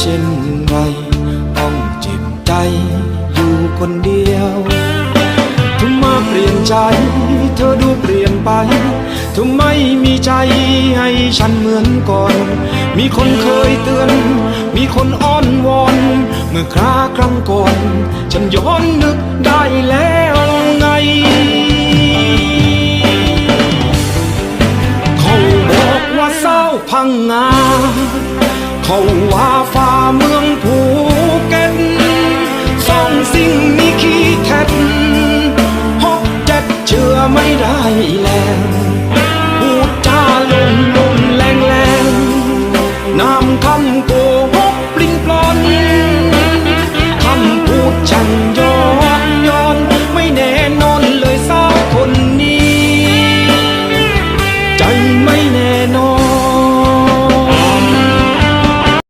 เช่นไร ต้องเจ็บใจอยู่คนเดียวทำมาเปลี่ยนใจ เธอดูเปลี่ยนไปทำไมมีใจให้ฉันเหมือนก่อน มีคนเคยเตือน มีคนอ้อนวอน เมื่อคราครั้งก่อน ฉันย้อนนึกได้แล้วไงเขาบอกว่าเศร้าพังงาเขาว่าฟ้า สิ่งนี้ขี้แท็ดหกเจ็ดเชื่อไม่ได้แล้วพูดจาลมลมแรงแรงนำคำโกหกปลิ้นปลอนคำพูดฉันย